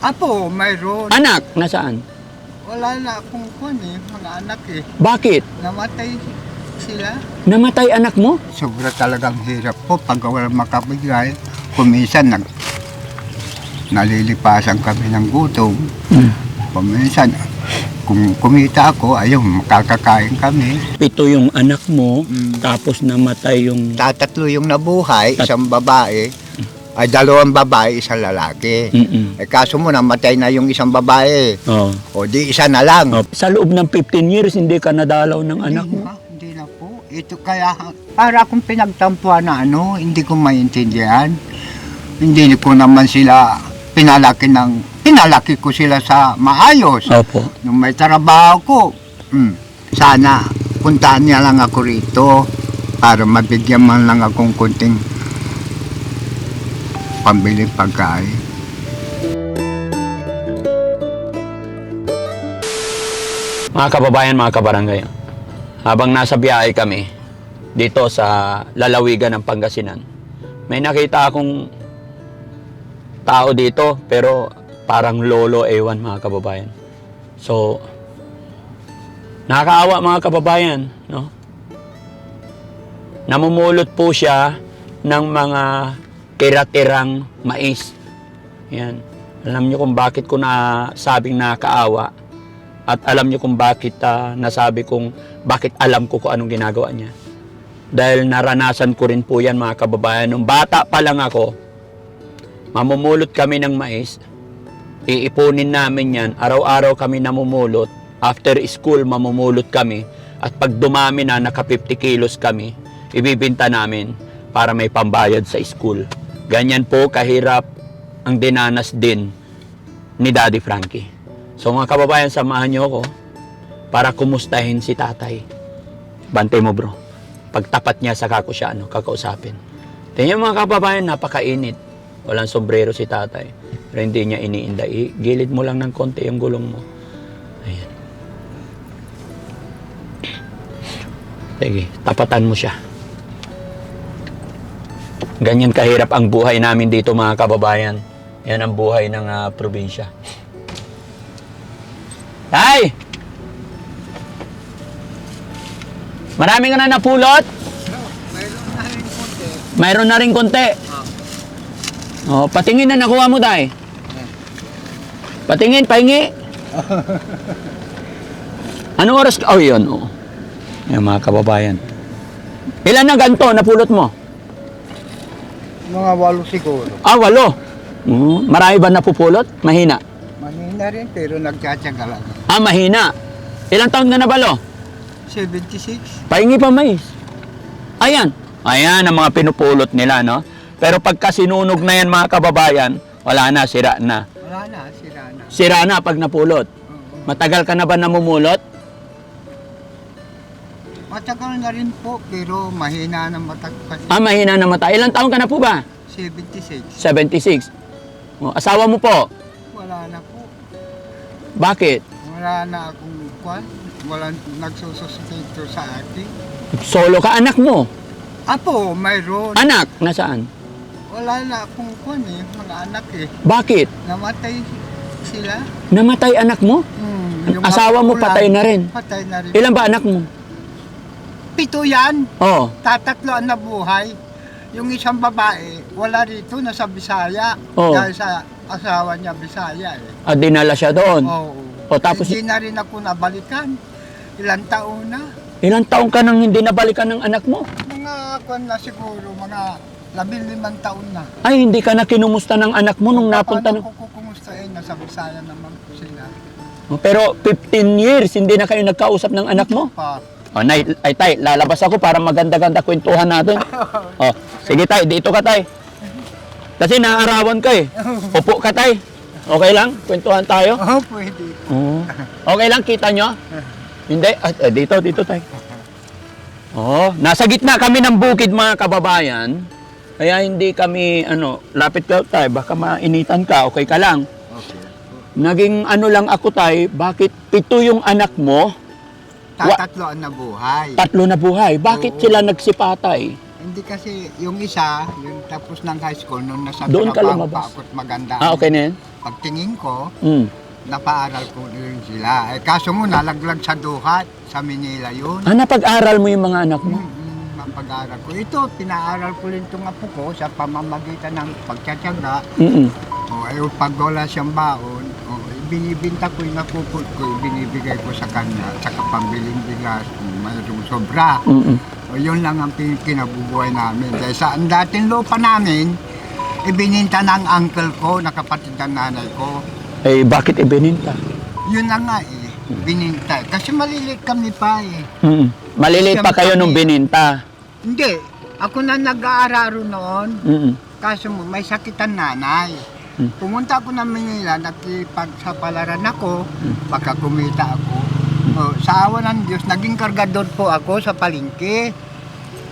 Apo, mayroon. Anak, nasaan? Wala na akong kwan eh, mga anak eh. Bakit? Namatay sila. Namatay anak mo? Sobra talagang hirap po pag wala makabigay. Kuminsan nag nalilipasan kami ng gutom. Kuminsan, kung kumita ako, ayun, makakakain kami. Pito yung anak mo, Mm. tapos namatay yung... Tatatlo yung nabuhay, Tat- isang babae, ay dalawang babae, isang lalaki. Mm-mm. Eh kaso mo namatay na yung isang babae. Oh. O di isa na lang. Oh, Sa loob ng 15 years, hindi ka nadalaw ng anak Hindi mo? na, hindi na po. Ito kaya, para akong pinagtampuan na ano, hindi ko maintindihan. Hindi ko naman sila pinalaki ng, pinalaki ko sila sa maayos. Opo. Nung may trabaho ko, hmm, sana puntahan niya lang ako rito para mabigyan man lang akong kunting pambili pagkain. Mga kababayan, mga kabarangay, habang nasa biyahe kami dito sa lalawigan ng Pangasinan, may nakita akong tao dito pero parang lolo ewan mga kababayan. So, nakakaawa mga kababayan, no? Namumulot po siya ng mga tira-tirang mais. Yan. Alam niyo kung bakit ko na sabing nakakaawa at alam niyo kung bakit ah, nasabi kong bakit alam ko kung anong ginagawa niya. Dahil naranasan ko rin po yan mga kababayan. Nung bata pa lang ako, mamumulot kami ng mais, iipunin namin yan, araw-araw kami namumulot, after school mamumulot kami, at pag dumami na, naka 50 kilos kami, ibibinta namin para may pambayad sa school. Ganyan po kahirap ang dinanas din ni Daddy Frankie. So mga kababayan, samahan niyo ako para kumustahin si tatay. Bante mo bro. Pagtapat niya, saka ko siya ano, kakausapin. Tingnan mga kababayan, napakainit. Walang sombrero si tatay. Pero hindi niya iniinda. I- Gilid mo lang ng konti yung gulong mo. Ayan. Sige, tapatan mo siya. Ganyan kahirap ang buhay namin dito mga kababayan. Yan ang buhay ng ah, probinsya. Tay! Marami ka na napulot? Mayroon na rin konti. Oh, patingin na nakuha mo, tay. Patingin, pahingi. Anong oras? Oh, yun. Oh. Yan, mga kababayan. Ilan na ganto napulot mo? Mga walo siguro. Ah, walo. Mm, marami ba napupulot? Mahina. Manina rin pero nagtsatsaga lang. Ah, mahina. Ilang taon ka na balo? 76. Pahingi pa mais. Ayan. Ayan ang mga pinupulot nila, no? Pero pagka sinunog na yan, mga kababayan, wala na, sira na. Wala na, sira na. Sira na pag napulot. Matagal ka na ba namumulot? Matagal na rin po pero mahina na matag kasi. Ah, mahina na mata. Ilang taon ka na po ba? 76. 76. O, asawa mo po? Wala na po. Bakit? Wala na akong kwan. Walang nagsususustento sa akin. Solo ka anak mo. Apo, mayroon. Anak, nasaan? Wala na akong kwan eh, mga anak eh. Bakit? Namatay sila. Namatay anak mo? Hmm, asawa mo patay na rin. Patay na rin. Ilan ba anak mo? Pito yan. Oh, Tatatlo ang nabuhay. Yung isang babae, wala rito, nasa Bisaya. Oo. Dahil sa asawa niya Bisaya eh. ah, dinala siya doon. Oo. O, tapos- Hindi na rin ako nabalikan. Ilang taon na. Ilang taon ka nang hindi nabalikan ng anak mo? Mga kwan na siguro, mga labil limang taon na. Ay, hindi ka na kinumusta ng anak mo nung napunta Paano ng... ko kukumustahin? Nasa Bisaya naman po sila. Pero 15 years, hindi na kayo nagkausap ng anak mo? Pa. Oh, nay, ay tay, lalabas ako para maganda-ganda kwentuhan natin. Oh, sige tay, dito ka tay. Kasi naarawan ka eh. Upo ka tay. Okay lang? Kwentuhan tayo? Oo, pwede. Oo. Okay lang, kita nyo? Hindi? Ah, eh, dito, dito tay. Oh, nasa gitna kami ng bukid mga kababayan. Kaya hindi kami, ano, lapit ka tay, baka mainitan ka, okay ka lang. Okay. Naging ano lang ako tay, bakit pito yung anak mo, Tatatlo ang nabuhay. tatlo na buhay. Bakit Oo. sila nagsipatay? Hindi kasi yung isa, yung tapos ng high school, nung nasa Doon ka lumabas. pa ako't maganda. Ah, okay na yan? Pagtingin ko, Mm. napaaral ko rin sila. Eh, kaso mo, nalaglag sa Duhat, sa Manila yun. Ah, napag-aral mo yung mga anak mo? Mm, mapag-aral ko. Ito, pinaaral ko rin itong apo ko sa pamamagitan ng pagtsatsaga. Mm-mm. O, ay, pag wala siyang baon, binibinta ko yung nakupot ko, binibigay ko sa kanya, sa kapambiling bigas, kung mayroong sobra. Mm-mm. O, yun lang ang kinabubuhay namin. Dahil sa ang dating lupa namin, ibininta ng uncle ko, na kapatid ng nanay ko. Eh, bakit ibininta? Yun na nga eh, bininta. Kasi malilit kami pa eh. Mm. Maliliit pa kayo nung bininta. Hindi, ako na nag-aararo noon. Mm-mm. Kaso may sakit ang nanay. Hmm. Pumunta ako ng Manila, nakipagsapalaran ako, baka kumita ako. O, sa awa ng Diyos, naging kargador po ako sa palengke.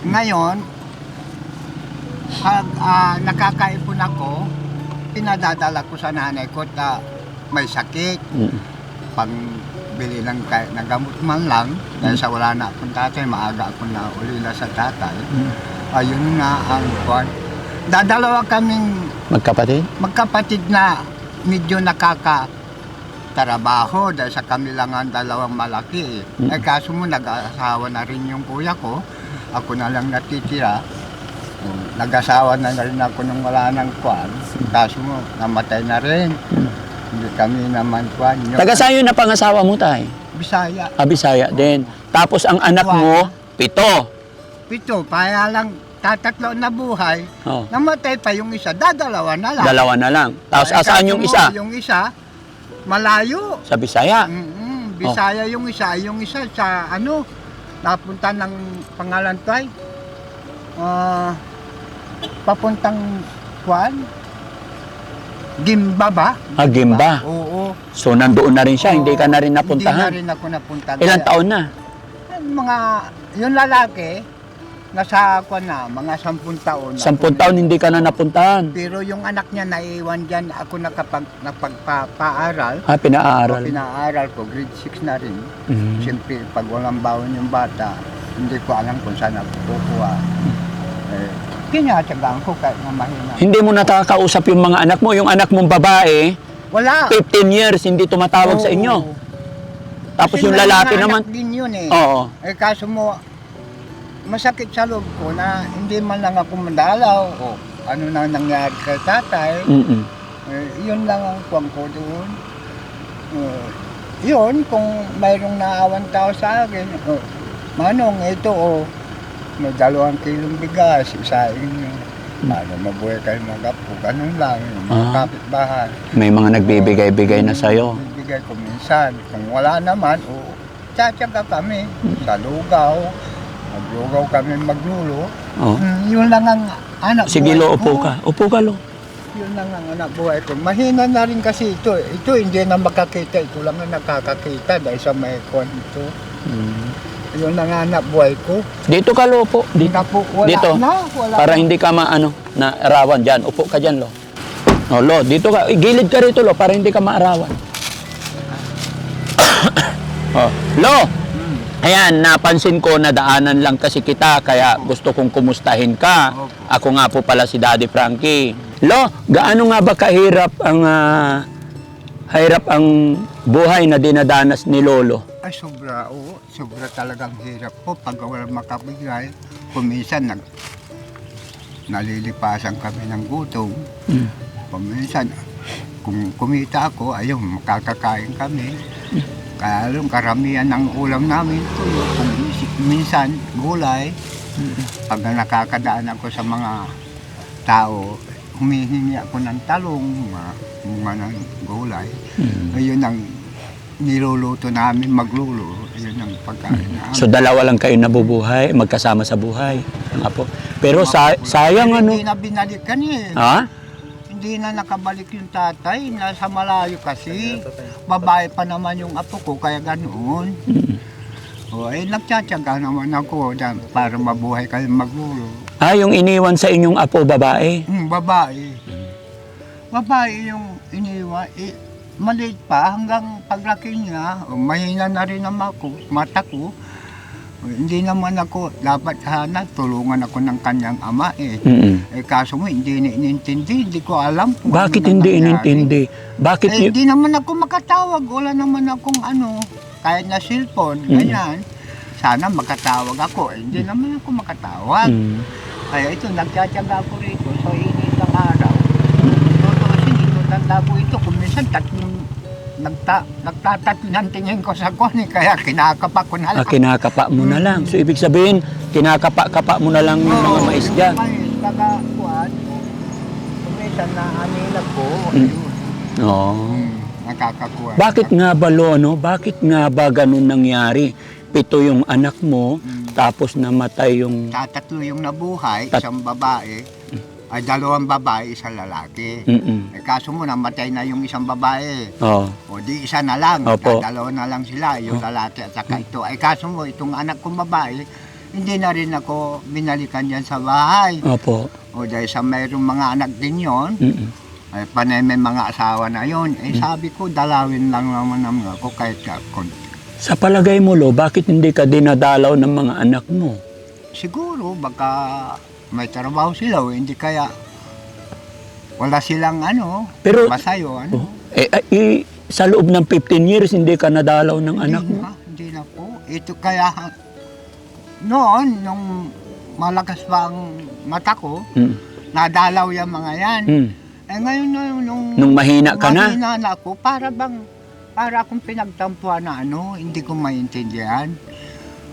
Ngayon, pag ah, nakakaipon ako, pinadadala ko sa nanay ko na may sakit. Mm. Pang bili ng, ng gamot man lang, dahil sa wala na akong tatay, maaga ako na ulila sa tatay. Ayun nga ang kwan. Dadalawa kaming Magkapatid? magkapatid na medyo nakaka trabaho dahil sa kami lang ang dalawang malaki. Eh, Mm. eh kaso mo nag-asawa na rin yung kuya ko. Ako na lang natitira. Oh, Nag-asawa na rin ako nung wala ng kwan. Kaso mo, namatay na rin. Mm. Hindi kami naman kwan. Yung- Taga saan yun na pangasawa mo, tay? Bisaya. Ah, Bisaya din. Tapos ang anak mo, pito. Pito, kaya lang tatatlo na buhay. Oh, Namatay pa yung isa, dadalawa na lang. dalawa na lang. Tapos Eh, asaan yung mo, isa? Yung isa, malayo. Sa Bisaya. Mm-mm, Bisaya yung isa, yung isa sa ano, napunta ng pangalan to ay, ah, papuntang Kwan, Gimba ba? Ah, Gimba. Oo. So nandoon na rin siya, hindi ka na rin Hindi napuntahan. na rin ako napunta. Ilang taon na? Mga, yung lalaki, nasa Kwan na, mga sampung taon. Sampung Ako taon hindi ka na napuntahan. Pero yung anak niya naiwan dyan, ako nakapag, napagpapaaral. Ah, pinaaral. Pinaaral ko, grade 6 na rin. Mm. Siyempre, pag walang baon yung bata, hindi ko alam kung saan ako kukuha. Eh, kinatsagaan ko kahit na mahina. Hindi mo nakakausap yung mga anak mo. Yung anak mong babae, Wala! 15 years hindi tumatawag sa inyo. Oo. Tapos Kasi yung lalaki naman, din yun eh. oo. Eh kaso mo, masakit sa loob ko na hindi man lang ako mandalaw o ano na nangyari kay tatay. Mm-mm. Eh, yun lang ang kuwang ko doon. Eh, yun, kung mayroong naawan tao sa akin, oh, manong, ito, oh, may dalawang kilong bigas, isa inyo. Ano, mabuhay kayo mag-apo, ganun lang, yung mga Ah. kapitbahay. May mga nagbibigay-bigay na sa'yo. Bibigay ko minsan. Kung wala naman, oh, tsatsaga kami sa lugaw. Maglugaw kami maglulo. Oh. Mm, yun lang ang anak Sige, buhay lo, ko. upo ka. Upo ka, lo. Yun lang ang anak buhay ko. Mahina na rin kasi ito. eh. Ito hindi na makakita. Ito lang ang nakakakita dahil sa may kon ito. Mm. Yun lang ang anak buhay ko. Dito ka, lo, upo. Dito. na po, wala Dito. na. Wala Para na. hindi ka maano, na arawan dyan. Upo ka dyan, lo. Oh, lo, dito ka. Eh, Gilid ka rito, lo, para hindi ka maarawan. oh, lo, Hmm. Ayan, napansin ko na daanan lang kasi kita, kaya gusto kong kumustahin ka. Ako nga po pala si Daddy Frankie. Lo, gaano nga ba kahirap ang ah, hirap ang buhay na dinadanas ni Lolo? Ay, sobra. Oo, sobra talagang hirap po. Pag wala makabigay, kuminsan nag nalilipasan kami ng gutom. Mm. Kuminsan, kung kumita ako, ayun, makakakain kami. Kaya alam, karamihan ng ulam namin tuyo. Kung minsan, gulay. Pag nakakadaan ako sa mga tao, humihingi ako ng talong, mga, mga ng gulay. Mm. Ayun ang niluluto namin, maglulo. Ayun ang pagkain namin. So dalawa lang kayo nabubuhay, magkasama sa buhay. Nga po. Pero sa, sayang ano. Hindi na binalikan eh. Ha? Hindi na nakabalik yung tatay. Nasa malayo kasi. Babae pa naman yung apo ko, kaya ganoon. Mm. O, eh, nagtsatsaga naman ako dyan para mabuhay kayo maglulo. Ah, yung iniwan sa inyong apo babae. Hmm, babae. Babae yung iniwa. Eh, maliit pa hanggang paglaki niya. O, mahina na rin ang mako, mata ko. Hindi naman ako, dapat sana tulungan ako ng kanyang ama eh. Mm-mm. Eh kaso mo, hindi inintindi, hindi ko alam kung Bakit ano hindi inintindi? Bakit Eh, hindi naman ako makatawag, wala naman akong ano, kahit na cellphone, Mm. ganyan. Sana makatawag ako, eh, hindi naman ako makatawag. Mm. Kaya ito, nagtsatsaga ako rito sa init ng araw. Totoo ito, tanda ko ito, kung minsan tatlong, nagta, nagtatatlo ng tingin ko sa kwan, eh, kaya kinakapa ko na Ah, lang. kinakapa mo na lang. So, ibig sabihin, kinakapa-kapa mo na lang yung mga mais dyan. Kwan, kung minsan na anilag ko, Mm. ayun, Oo. mm, nakakakuha. Bakit nga ba, Lono? Bakit nga ba ganun nangyari? Pito yung anak mo, Mm. tapos namatay yung... Tatatlo yung nabuhay, Tat- isang babae, ay dalawang babae, isang lalaki. Mm-mm. Eh, kaso mo, namatay na yung isang babae. Oo. O di isa na lang, Opo. dalawa na lang sila, yung Oh. lalaki at saka ito. Ay kaso mo, itong anak kong babae, hindi na rin ako binalikan yan sa bahay. Opo. O dahil sa mayroong mga anak din yon, Mm-mm. ay panay may mga asawa na yon. Eh Hmm. sabi ko, dalawin lang naman naman ako kahit ka konti. Sa palagay mo, Lo, bakit hindi ka dinadalaw ng mga anak mo? Siguro, baka may trabaho sila o hindi kaya wala silang ano, Pero, masayo, ano. oh, eh, eh, sa loob ng 15 years, hindi ka nadalaw ng anak mo? na, hindi na po. Ito kaya, noon, nung malakas pa ang mata ko, Mm. nadalaw yung mga yan. Mm. Eh ngayon, nung, nung, Nung mahina ka na? mahina na ako, para bang, para akong pinagtampuan na ano, hindi ko maintindihan.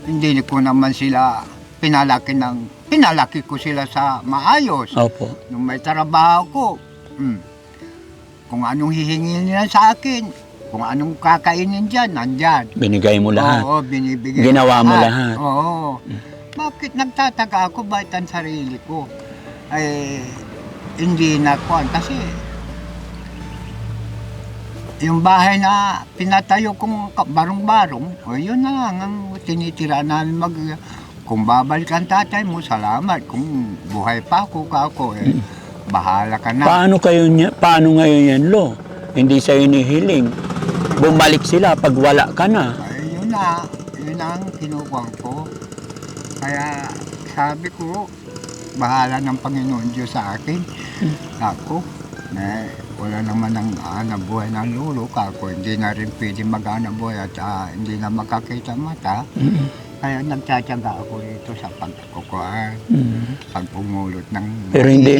Hindi ko naman sila pinalaki ng, pinalaki ko sila sa maayos. Opo. Nung may trabaho ko, hmm, kung anong hihingin nila sa akin, kung anong kakainin dyan, nandyan. Binigay mo lahat. Oo, binibigay. Ginawa mo lahat. Mm. Oo. Bakit nagtataka ako bakit ang sarili ko? Ay, hindi na kuwan. Kasi, yung bahay na pinatayo kong barong-barong, o yun na lang ang tinitira namin mag... Kung babalik ang tatay mo, salamat. Kung buhay pa ako, kako, eh, bahala ka na. Paano kayo niya, paano ngayon yan, Lo? Hindi sa inihiling. Bumalik sila pag wala ka na. Ay, yun na, yun ang kinukuha ko. Kaya sabi ko, bahala ng Panginoon Diyos sa akin. Ako, na wala naman ang hanap buhay ng lulo kako. Hindi na rin pwede mag-hanap buhay at ah, hindi na makakita mata. Mm. Kaya nagtsatsaga ako dito sa pagkukuhaan, Mm. pagpumulot ng Pero hindi,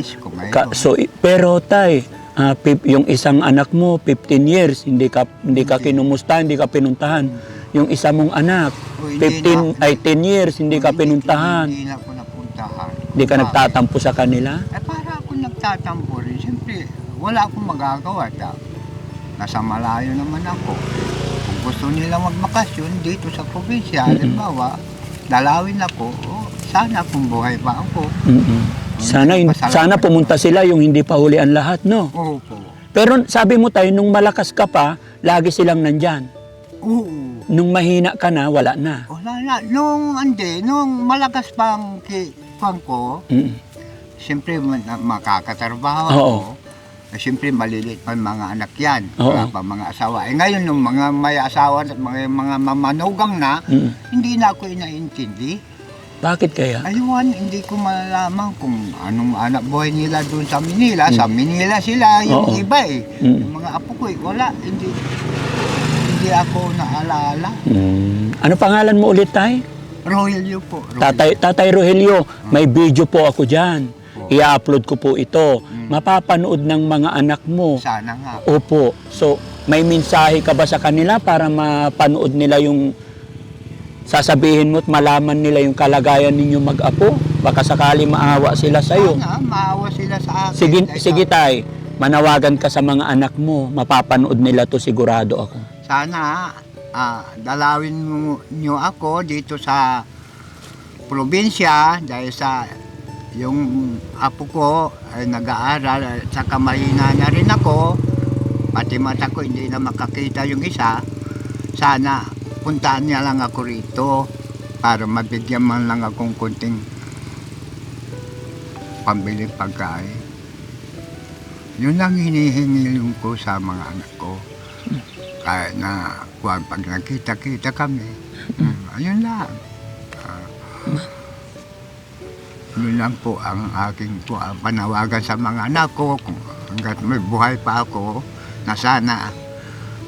Ka, so, pero tay, ah, pip- yung isang anak mo, 15 years, hindi ka, hindi ka kinumusta, hindi ka pinuntahan. Yung isa mong anak, O, hindi 15, na- ay 10 years, hindi ka pinuntahan. Hindi na ako napuntahan. Hindi ka nagtatampo sa kanila. Eh para ako nagtatampo rin, siyempre wala akong magagawa. Ta. Nasa malayo naman ako. Gusto nila magbakasyon dito sa probinsya, Mm-mm. halimbawa, dalawin ako, oh, sana kung buhay pa ako. Mm-mm. Sana, Pasalamat. sana pumunta sila yung hindi pa huli ang lahat, no? Oo po. Pero sabi mo tayo, nung malakas ka pa, lagi silang nandyan. Oo. Nung mahina ka na, wala na. Wala na. Nung, hindi, nung malakas pang ki, pang ko, Mm. siyempre makakatrabaho Oo. ako. Eh, siyempre maliliit pa mga anak yan. Wala pa mga asawa. Eh ngayon, nung mga may asawa at mga, mga mamanugang na, Mm. hindi na ako inaintindi. Bakit kaya? Ayun, hindi ko malalaman kung anong anak buhay nila doon sa Manila. Sa Mm. Manila sila, yung Oo. iba eh. Mm. Yung mga apo ko eh, wala. Hindi, hindi ako naalala. Mm. Ano pangalan mo ulit, tay? Rogelio po. Rogelio. Tatay, Tatay Rogelio, may video po ako dyan. I-upload ko po ito. Mm. Mapapanood ng mga anak mo. Sana nga. Opo. So, may mensahe ka ba sa kanila para mapanood nila yung sasabihin mo at malaman nila yung kalagayan ninyo mag-apo? Baka sakali maawa sila sa iyo. Sana maawa sila sa akin. Sige, Dahil sige tay, manawagan ka sa mga anak mo. Mapapanood nila to sigurado ako. Sana ah, dalawin mo nyo ako dito sa probinsya dahil sa yung apo ko ay nag-aaral at saka mahina na rin ako. Pati mata ko hindi na makakita yung isa. Sana puntaan niya lang ako rito para mabigyan man lang akong kunting pambili pagkain. Yun ang hinihingilin ko sa mga anak ko. Kahit na kuwan pag nakita-kita kami mm, ayun lang Yun lang po ang aking po, ang panawagan sa mga anak ko hanggat may buhay pa ako na sana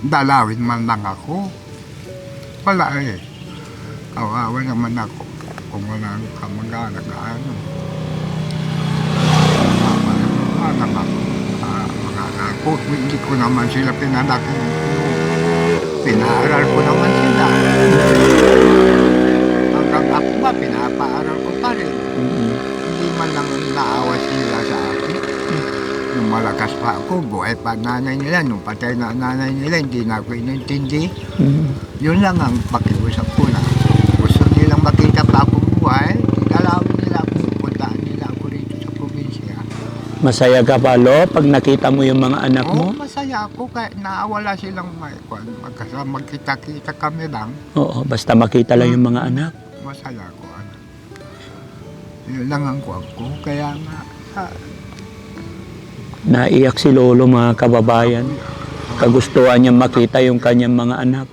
dalawin man lang ako. Wala eh. Kawawa naman ako kung wala ang kamag-anak na ano. Ah, mga anak ko. Hindi ko naman sila pinalaki. Pinaaral ko naman sila. Hanggang ako ba, pinapaaral ko pa rin. Hindi man lang naawa sila sa akin. Nung malakas pa ako, buhay pa nanay nila. Nung patay na nanay nila, hindi na ako inintindi. Mm. Yun lang ang pakiusap ko na. Gusto nilang makita pa ako buhay, dalawin nila ako, puntaan nila ako rito sa probinsya. Masaya ka ba, Lo, pag nakita mo yung mga anak mo? Oo, masaya ako kahit naawala silang may. Magkasama, magkita-kita kami lang. Oo, basta makita lang yung mga anak. Masaya ako. Yun lang ang kwan ko. Kaya nga, ah, Naiyak si Lolo, mga kababayan. Kagustuhan niya makita yung kanyang mga anak.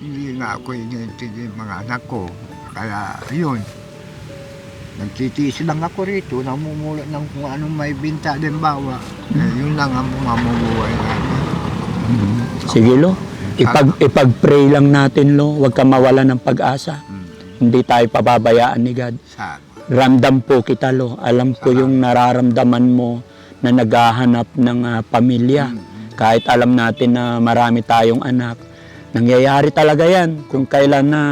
hindi nga ako iniintindi yung mga anak ko. Kaya, yun. Nagtitiis lang ako rito, namumulot ng kung anong may binta din bawa. Eh, yun lang ang mamumuhay natin. Sige, Lo. Ipag, ipag-pray lang natin, Lo. Huwag ka mawala ng pag-asa. Mm. Hindi tayo pababayaan ni God. Sa, Ramdam po kita, Lo. Alam ko yung nararamdaman mo na naghahanap ng ah, pamilya. Kahit alam natin na marami tayong anak. Nangyayari talaga yan kung kailan na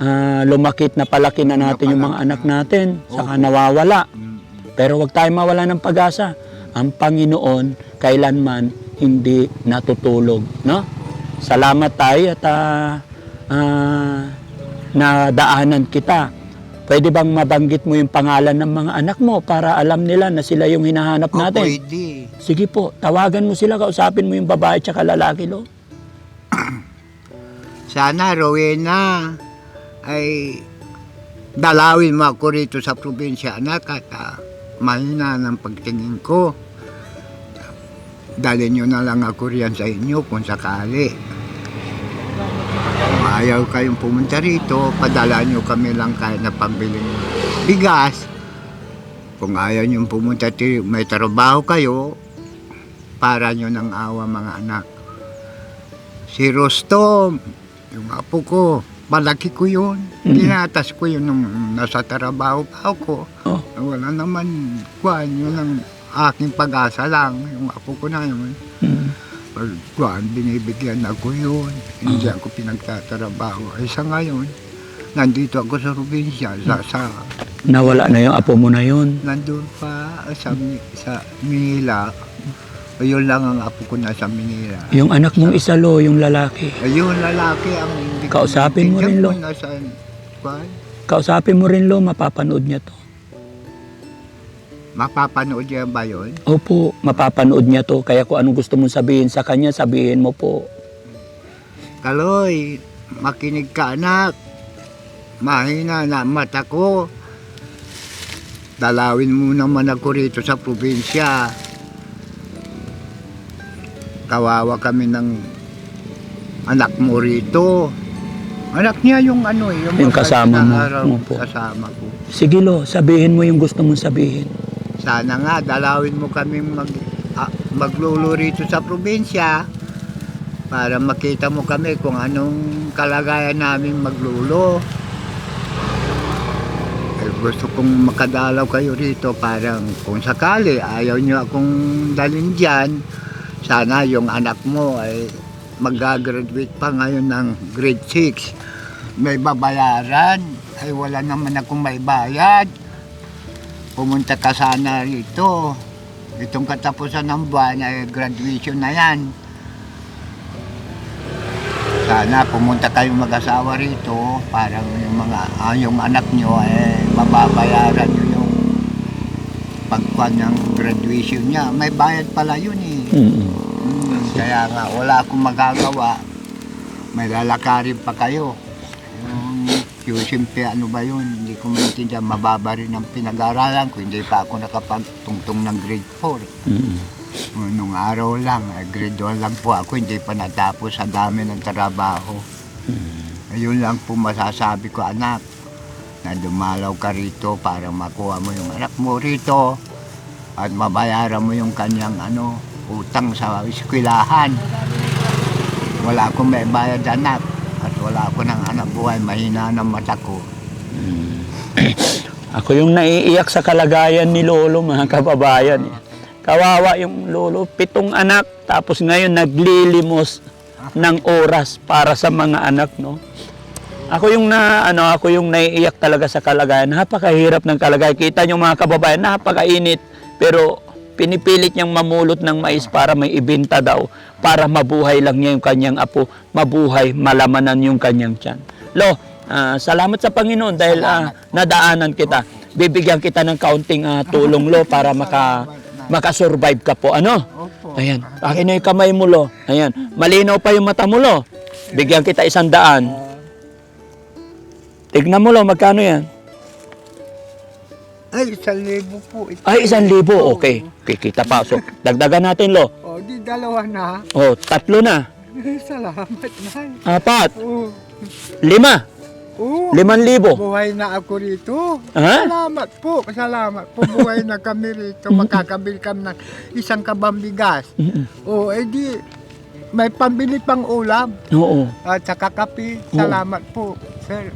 ah, lumakit na palaki na natin yung mga anak natin. Saka nawawala. mm, Pero huwag tayo mawala ng pag-asa. Ang Panginoon, kailanman hindi natutulog. No? Salamat tayo at ah, ah, nadaanan kita. Pwede bang mabanggit mo yung pangalan ng mga anak mo para alam nila na sila yung hinahanap o natin? pwede. Sige po, tawagan mo sila, kausapin mo yung babae at lalaki, lo. Sana, Rowena, ay dalawin mo ako rito sa probinsya, anak, at ah, mahina ng pagtingin ko. Dalhin nyo na lang ako riyan sa inyo kung sakali. Ayaw kayong pumunta rito, padala nyo kami lang kahit na pambiling bigas. Kung ayaw nyo pumunta rito, may trabaho kayo, para nyo ng awa mga anak. Si Rostom, yung apo ko, malaki ko yun. Mhm. Tinatas ko yun nung nasa trabaho pa ako. Oh. Wala naman, kuhan, yun ang aking pag-asa lang. Yung apo ko na yun. Hmm. Pag kuhan, binibigyan ako yun. Hindi ako pinagtatrabaho. Ay sa ngayon, nandito ako sa probinsya, sa, sa Nawala na yung apo mo na yun. nandun pa sa, Mi- sa Manila. Ayun lang ang apo ko na sa Manila. Yung anak mong isa, lo, yung lalaki. Ayun, lalaki ang hindi ko Kausapin mo rin, maintindihan Lo. kung Nasaan, kuhan, Kausapin mo rin, lo, mapapanood niya to. Mapapanood yan ba yun? Opo, mapapanood niya to. Kaya kung anong gusto mong sabihin sa kanya, sabihin mo po. Kaloy, makinig ka anak. Mahina na mata ko. Dalawin mo naman ako rito sa probinsya. Kawawa kami ng anak mo rito. Anak niya yung ano eh, yung, Yung kasama mo. araw Opo. kasama ko. Sige, lo, sabihin mo yung gusto mong sabihin. Sana nga, dalawin mo kami mag, ah, maglulo rito sa probinsya para makita mo kami kung anong kalagayan namin maglulo. Eh, gusto kong makadalaw kayo rito parang kung sakali ayaw nyo akong dalhin dyan, sana yung anak mo ay mag-graduate pa ngayon ng grade 6. May babayaran, ay wala naman akong may bayad pumunta ka sana rito. Itong katapusan ng buwan ay graduation na yan. Sana pumunta kayong mag-asawa rito para yung mga ah, yung anak nyo ay mababayaran nyo yung pagkuhan ng graduation niya. May bayad pala yun eh. Mm. Mm, kaya nga wala akong magagawa. May lalakarin pa kayo. Yung fee, ano ba yun? Hindi ko maintindihan. Mababa rin ang pinag-aralan ko. Hindi pa ako nakapagtungtong ng grade 4. Mm. Nung araw lang, eh, grade 1 lang po ako. Hindi pa natapos sa dami ng trabaho. Ayun lang po masasabi ko, anak. na dumalaw ka rito para makuha mo yung anak mo rito at mabayaran mo yung kanyang ano utang sa eskwelahan. Wala akong may bayad anak at wala ako ng anak buhay, mahina ng mata ko. Ako yung naiiyak sa kalagayan ni Lolo, mga kababayan. Kawawa yung Lolo, pitong anak, tapos ngayon naglilimos ng oras para sa mga anak, no? Ako yung na ano, ako yung naiiyak talaga sa kalagayan. Napakahirap ng kalagayan. Kita niyo mga kababayan, napakainit. Pero pinipilit niyang mamulot ng mais para may ibenta daw para mabuhay lang niya yung kanyang apo, mabuhay, malamanan yung kanyang tiyan. Lo, ah, salamat sa Panginoon dahil ah, nadaanan kita. Bibigyan kita ng kaunting ah, tulong lo para maka makasurvive ka po. Ano? Ayan, akin na yung kamay mo, lo. Ayan, malinaw pa yung mata mo, lo. Bigyan kita isang daan. Tignan mo, lo, magkano yan? Ay, isang libo po. Ito. Ay, isang libo. Okay, kikita pa. So, dagdagan natin, lo. O, di dalawa na. Oh, tatlo na. Salamat na. Apat. Oo. Lima. Oo. Liman libo. Buhay na ako rito. Ha? Salamat po. Salamat po. Buhay na kami rito. Makakabili kami ng isang kabang bigas. Mm-mm. O, edi, may pambili pang ulam. Oo. At saka kape. Salamat po, sir.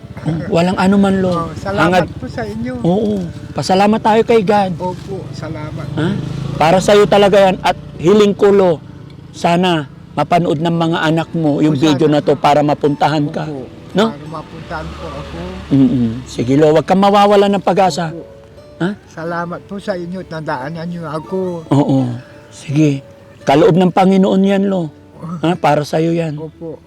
Walang ano man, lo. Oh, salamat Hangad- po sa inyo. Oo. Pasalamat tayo kay God. Opo, salamat. Ha? Para sa'yo talaga yan. At hiling ko, lo, sana mapanood ng mga anak mo yung O, video na to para mapuntahan ka. No? Para mapuntahan po ako. Mm-mm. Sige, lo. Huwag kang mawawala ng pag-asa. Ha? Salamat po sa inyo. Tandaanan niyo ako. Oo. Sige. Kaloob ng Panginoon yan, lo. Ha? Para sa'yo yan. Opo.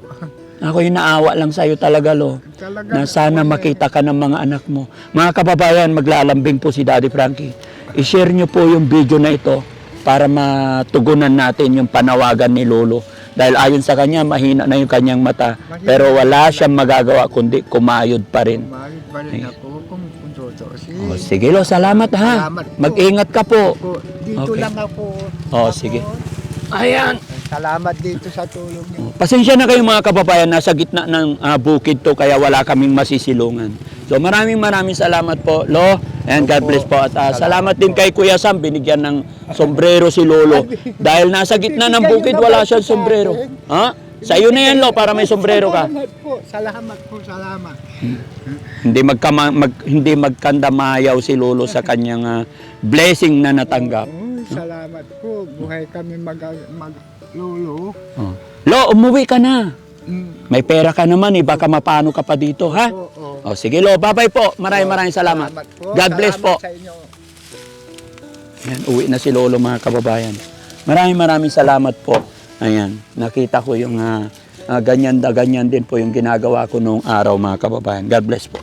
Ako yung naawa lang sa'yo talaga, lo. Talaga. na sana makita ka ng mga anak mo. Mga kababayan, maglalambing po si Daddy Frankie. I-share nyo po yung video na ito para matugunan natin yung panawagan ni Lolo. Dahil ayon sa kanya, mahina na yung kanyang mata. Pero wala siyang magagawa kundi kumayod pa rin. Umalit pa rin ako kung kung totoo. O, sige lo, salamat ha. Salamat. Mag-ingat ka po. Dito Okay. lang ako. Oh, Ako. sige. Ayan. Salamat dito sa tulong niyo. Pasensya na kayo mga kababayan, nasa gitna ng ah, bukid to kaya wala kaming masisilungan. So maraming maraming salamat po, Lo, and God bless po. At ah, salamat din kay Kuya Sam, binigyan ng sombrero si Lolo. Dahil nasa gitna ng bukid, wala siyang sombrero. Ha? Sa iyo na yan, Lo, para may sombrero ka. Salamat po. Salamat po. Salamat. Hindi magkama, mag, hindi magkandamayaw si Lolo sa kanyang ah, blessing na natanggap. Salamat po. Buhay kami mag, mag lolo. Oh. Lo, umuwi ka na. Mm. May pera ka naman, eh, baka mapano ka pa dito, ha? Oo. O sige Lo, bye-bye po. Maraming maraming salamat. po. God bless po. Sa inyo. Ayan, uwi na si Lolo mga kababayan. Maraming maraming salamat po. Ayan, nakita ko yung ah, ah, ganyan da ganyan din po yung ginagawa ko noong araw mga kababayan. God bless po.